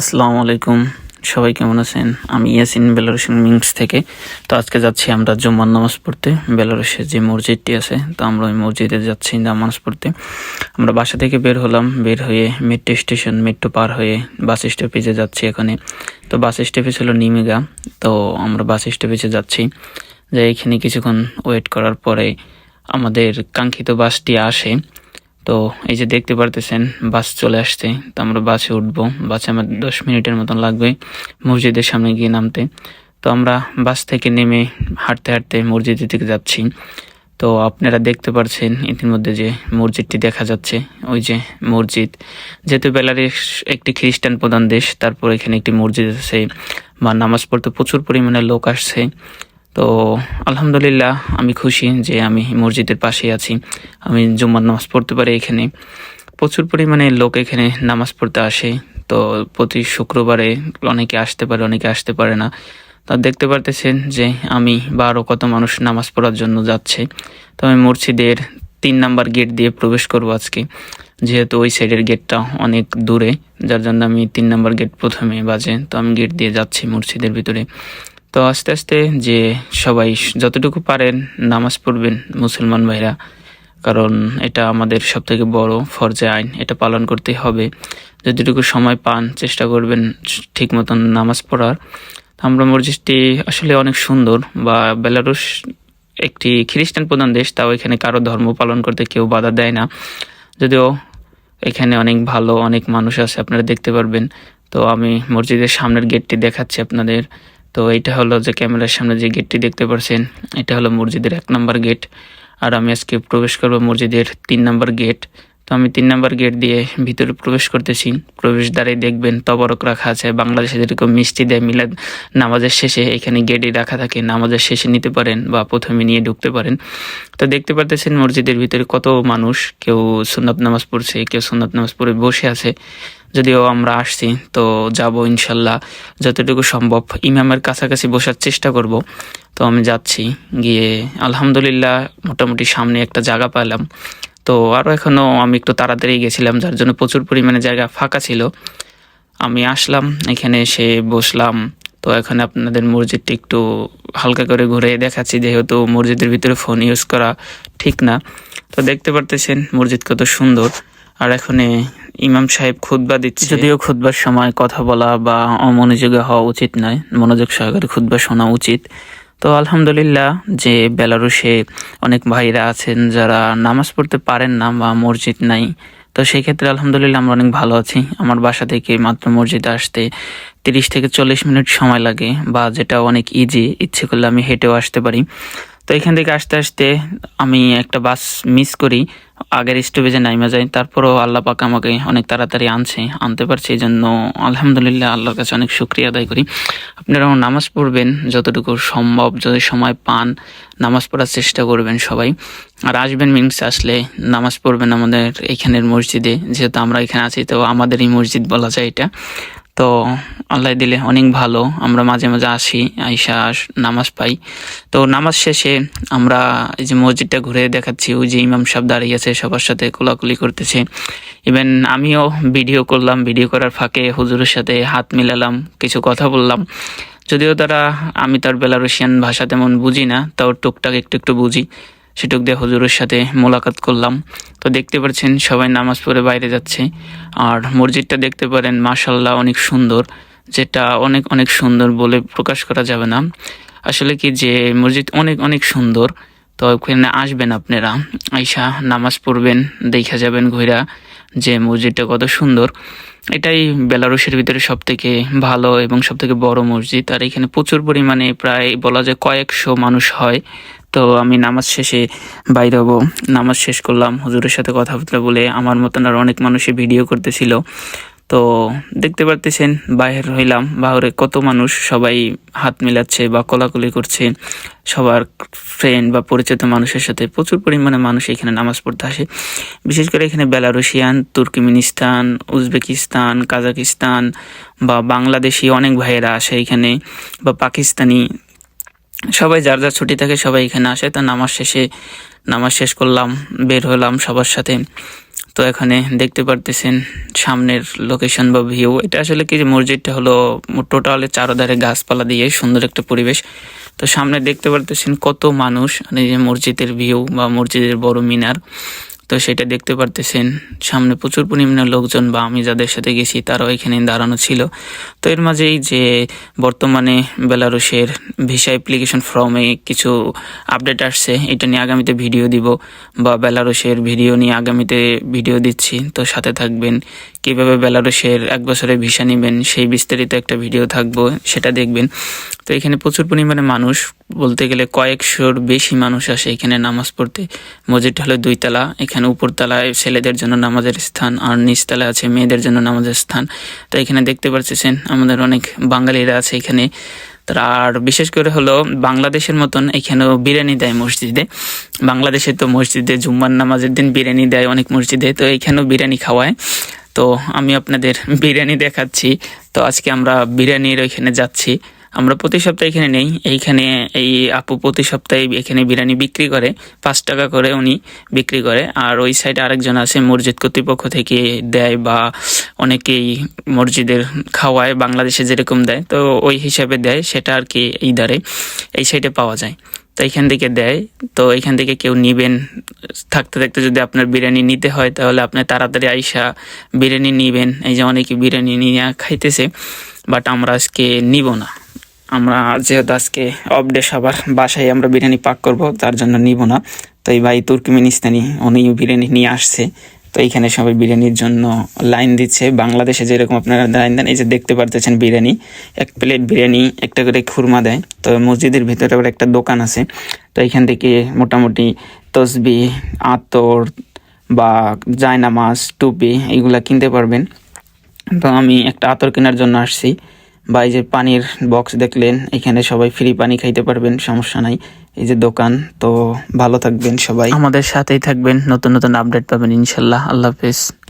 আসসালামু আলাইকুম। সবাই কেমন আছেন? আমি ইয়াসিন বেলারুসিং মিংস থেকে। তো আজকে যাচ্ছি আমরা জুম্মার নামাজ পড়তে। বেলারুসের যে মসজিদটি আছে, তো আমরা ওই মসজিদে যাচ্ছি নামাজ পড়তে। আমরা বাসা থেকে বের হলাম। বের হয়ে মেট্রো স্টেশন মেট্রো পার হয়ে বাস স্টপেজে যাচ্ছি এখানে। তো বাস স্টপেজ হলো নিমেগা। তো আমরা বাস স্টপেজে যাচ্ছি। যে এখানে কিছুক্ষণ ওয়েট করার পরে আমাদের কাঙ্ক্ষিত বাসটি আসে। তো এই যে দেখতে পারতেছেন, বাস চলে আসছে। তো আমরা বাসে উঠবো। বাসে আমার দশ মিনিটের মতন লাগবে মসজিদের সামনে গিয়ে নামতে। তো আমরা বাস থেকে নেমে হাঁটতে হাঁটতে মসজিদের দিকে যাচ্ছি। তো আপনারা দেখতে পাচ্ছেন ইতিমধ্যে যে মসজিদটি দেখা যাচ্ছে। ওই যে মসজিদ। যেহেতু বেলারিস একটি খ্রিস্টান প্রধান দেশ, তারপর এখানে একটি মসজিদ আছে বা নামাজ পড়তে প্রচুর পরিমাণে লোক আসছে। তো আলহামদুলিল্লাহ আমি খুশি যে আমি মসজিদের পাশেই আছি। আমি জুম্মার নামাজ পড়তে পারি এখানে। প্রচুর পরিমাণে লোক এখানে নামাজ পড়তে আসে। তো প্রতি শুক্রবারে অনেকে আসতে পারে, অনেকে আসতে পারে না। তা দেখতে পারতেছেন যে আমি বারো কত মানুষ নামাজ পড়ার জন্য যাচ্ছে। তো আমি মসজিদের তিন নাম্বার গেট দিয়ে প্রবেশ করব আজকে। যেহেতু ওই সাইডের গেটটা অনেক দূরে, যার জন্য আমি তিন নাম্বার গেট প্রথমে বাজে। তো আমি গেট দিয়ে যাচ্ছি মসজিদের ভিতরে। তো আস্তে আস্তে যে সবাই যতটুকু পারেন নামাজ পড়বেন মুসলমান ভাইরা, কারণ এটা আমাদের সব থেকে বড় ফরজে আইন, এটা পালন করতে হবে। যতটুকু সময় পান, চেষ্টা করবেন ঠিক মতন নামাজ পড়ার। আমরা মসজিদটি আসলে অনেক সুন্দর, বা বেলারুস একটি খ্রিস্টান প্রধান দেশ, তাও এখানে কারও ধর্ম পালন করতে কেউ বাধা দেয় না। যদিও এখানে অনেক ভালো অনেক মানুষ আছে, আপনারা দেখতে পারবেন। তো আমি মসজিদের সামনের গেটটি দেখাচ্ছি আপনাদের। তো এটা হলো যে ক্যামেরার সামনে যে গেটটি দেখতে পাচ্ছেন এটা হলো মসজিদের এক নম্বর গেট। আর আমি আজকে প্রবেশ করব মসজিদের তিন নম্বর গেট। তো আমি তিন নম্বর গেট দিয়ে ভিতরে প্রবেশ করতেছি। প্রবেশ দ্বারে দেখবেন তবরক রাখা আছে। বাংলাদেশে যেরকম মিষ্টি দেয় মিলাদ নামাজের শেষে এখানে গেটে রাখা থাকে। নামাজের শেষে নিতে পারেন বা প্রথমে নিয়ে ঢুকতে পারেন। তো দেখতে পারতেছেন মসজিদের ভিতরে কত মানুষ। কেউ সুন্নত নামাজ পড়ছে, কেউ সুন্নত নামাজ পড়ে বসে আছে। যদিও আমরা আসছি, তো যাব ইনশাল্লাহ। যতটুকু সম্ভব ইমামের কাছাকাছি বসার চেষ্টা করব। তো আমি যাচ্ছি, গিয়ে আলহামদুলিল্লাহ মোটামুটি সামনে একটা জায়গা পেলাম। তো আরও এখনও আমি একটু তাড়াতাড়ি গেছিলাম, যার জন্য প্রচুর পরিমাণে জায়গা ফাঁকা ছিল। আমি আসলাম, এখানে এসে বসলাম। তো এখানে আপনাদের মসজিদটি একটু হালকা করে ঘুরে দেখাচ্ছি, যেহেতু মসজিদের ভিতরে ফোন ইউজ করা ঠিক না। তো দেখতে পারতেছেন মসজিদ কত সুন্দর। আর এখানে ইমাম সাহেব খুতবা দিচ্ছে। যদিও খুতবার সময় কথা বলা বা অমনোযোগী হওয়া উচিত নয়, মনোযোগ সহকারে খুতবা শোনা উচিত। তো আলহামদুলিল্লাহ যে বেলারুশে অনেক ভাইরা আছেন যারা নামাজ পড়তে পারেন না বা মসজিদ নাই, তো সেই ক্ষেত্রে আলহামদুলিল্লাহ আমরা অনেক ভালো আছি। আমার বাসা থেকে মাত্র মসজিদে আসতে তিরিশ থেকে চল্লিশ মিনিট সময় লাগে বা যেটা অনেক ইজি ইচ্ছে করলে আমি হেঁটেও আসতে পারি। তো এখান থেকে আসতে আসতে আমি একটা বাস মিস করি। আগের স্টপেজে নাইমা যাই তারপরও আল্লাহ পাক আমাকে অনেক তাড়াতাড়ি আনছে, আনতে পারছি এই জন্য আলহামদুলিল্লাহ আল্লাহর কাছে অনেক শুক্রিয়া আদায় করি। আপনারা নামাজ পড়বেন যতটুকু সম্ভব, যদি সময় পান, নামাজ পড়ার চেষ্টা করবেন সবাই। আর আসবেন মিনস আসলে নামাজ পড়বেন আমাদের এখানের মসজিদে, যেহেতু আমরা এখানে আছি, তো আমাদেরই মসজিদ বলা যায় এটা। তো আল্লাহ দিলে অনেক ভালো। আমরা মাঝে মাঝে আসি, আইসা নামাজ পাই। তো নামাজ শেষে আমরা এই যে মসজিদটা ঘুরে দেখাচ্ছি, ওই যে ইমাম সাহেব দাঁড়িয়ে আছে, সবার সাথে কোলাকুলি করতেছে। ইভেন আমিও ভিডিও করলাম ভিডিও করার ফাঁকে হুজুরের সাথে হাত মিলালাম, কিছু কথা বললাম। যদিও তারা, আমি তার বেলারুশিয়ান ভাষা তেমন বুঝি না, তাও টুকটাক একটু একটু বুঝি। সেটুক দিয়ে হুজুরের সাথে মোলাকাত করলাম। তো দেখতে পাচ্ছেন সবাই নামাজ পড়ে বাইরে যাচ্ছে। আর মসজিদটা দেখতে পারেন মাশাল্লাহ অনেক সুন্দর। যেটা অনেক অনেক সুন্দর বলে প্রকাশ করা যাবে না। আসলে কি যে মসজিদ অনেক অনেক সুন্দর। তো ওখানে আসবেন আপনারা, আইসা নামাজ পড়বেন, দেখা যাবেন ঘুরা যে মসজিদটা কত সুন্দর। এটাই বেলারুশের ভিতরে সব থেকে ভালো এবং সব থেকে বড় মসজিদ। আর এখানে প্রচুর পরিমাণে প্রায় বলা যায় কয়েকশো মানুষ হয়। তো আমি নামাজ শেষে বাইরে হব। নামাজ শেষ করলাম, হুজুরের সাথে কথাবার্তা বলে আমার মতন আর অনেক মানুষই ভিডিও করতেছিল। তো দেখতে পারতেছেন বাহির হইলাম বাহরে কত মানুষ সবাই হাত মিলাচ্ছে বা কলাকলি করছে। সবার ফ্রেন্ড বা পরিচিত মানুষের সাথে প্রচুর পরিমাণে মানুষ এখানে নামাজ পড়তে আসে। বিশেষ করে এখানে বেলারুশিয়ান, তুর্কিমিনিস্তান, উজবেকিস্তান, কাজাকিস্তান বা বাংলাদেশি অনেক ভাইয়েরা আসে এখানে বা পাকিস্তানি সবাই যার যার ছুটি থাকে সবাই এখানে আসে। তা নামাজ শেষে, নামাজ শেষ করলাম, বের হলাম সবার সাথে। তো এখানে দেখতে পারতেছেন সামনের লোকেশন বা ভিউ এটা আসলে কি মসজিদটা হলো টোটালে চারোধারে গাছপালা দিয়ে সুন্দর একটা পরিবেশ। তো সামনে দেখতে পারতেছেন কত মানুষ মানে যে মসজিদের ভিউ বা মসজিদের বড় মিনার। তো সেটা দেখতে পারতেছেন, সামনে প্রচুর পরিমাণে লোকজন বা আমি যাদের সাথে গেছি তারাও এখানে দাঁড়ানো ছিল। তো এর মাঝেই যে বর্তমানে বেলারুশের ভিসা অ্যাপ্লিকেশন ফর্মে কিছু আপডেট আসছে, এটা নিয়ে আগামীতে ভিডিও দিব বা বেলারুশের ভিডিও নিয়ে আগামীতে ভিডিও দিচ্ছি। তো সাথে থাকবেন কীভাবে বেলারুশের এক বছরে ভিসা নেবেন, সেই বিস্তারিত একটা ভিডিও থাকব, সেটা দেখবেন। তো এখানে প্রচুর পরিমাণে মানুষ, বলতে গেলে কয়েকশোর বেশি মানুষ আসে এখানে নামাজ পড়তে। মসজিদটা হলো দুইতলা, এখানে উপরতলায় ছেলেদের জন্য নামাজের স্থান আর নিচতলায় আছে মেয়েদের জন্য নামাজের স্থান। তো এখানে দেখতে পাচ্ছেন আমাদের অনেক বাঙালিরা আছে এখানে। তারা আর বিশেষ করে হলো বাংলাদেশের মতন এখানেও বিরিয়ানি দেয় মসজিদে। বাংলাদেশে তো মসজিদে জুম্মার নামাজের দিন বিরিয়ানি দেয় অনেক মসজিদে, তো এখানেও বিরিয়ানি খাওয়ায়। তো আমি আপনাদের বিরিয়ানি দেখাচ্ছি। তো আজকে আমরা বিরিয়ানির ওইখানে যাচ্ছি। আমরা প্রতি সপ্তাহে এখানে নেই। এইখানে এই আপু প্রতি সপ্তাহে এখানে বিরিয়ানি বিক্রি করে, পাঁচ টাকা করে উনি বিক্রি করে। আর ওই সাইডে আরেকজন আছে, মসজিদ কর্তৃপক্ষ থেকে দেয় বা অনেকেই মসজিদের খাওয়ায়, বাংলাদেশে যেরকম দেয়, তো ওই হিসাবে দেয়, সেটা আর কি এই দ্বারে এই সাইডে পাওয়া যায়। তো এখান থেকে দেয়, তো এখান থেকে কেউ নিবেন, থাকতে থাকতে যদি আপনার বিরিয়ানি নিতে হয়, তাহলে আপনি তাড়াতাড়ি আইসা বিরিয়ানি নিবেন। এই যে অনেকে বিরিয়ানি নিয়ে খাইতেছে, বাট আমরা আজকে নিব না। আমরা যেহেতু আজকে অফ ডে সবার, বাসায় আমরা বিরিয়ানি পাক করব, তার জন্য নিব না। তো এই ভাই তুর্কমেনিস্তানি উনি বিরিয়ানি নিয়ে আসছে। তো এইখানে সবাই বিরিয়ানির জন্য লাইন দিচ্ছে। বাংলাদেশে যেরকম আপনারা লাইন দেন, এই যে দেখতে পারতেছেন বিরিয়ানি। এক প্লেট বিরিয়ানি, একটা করে খুরমা দেয়। তো মসজিদের ভিতরে আবার একটা দোকান আছে। তো এখান থেকে মোটামুটি তসবি, আতর বা জায়নামাজ, টুপি, এগুলা কিনতে পারবেন। তো আমি একটা আতর কেনার জন্য আসছি। বা এই যে পানির বক্স দেখলেন, এখানে সবাই ফ্রি পানি খাইতে পারবেন, সমস্যা নাই। এই যে দোকান, তো ভালো থাকবেন সবাই। আমাদের সাথেই থাকবেন, নতুন নতুন আপডেট পাবেন, ইনশাল্লাহ। আল্লাহ হাফেজ।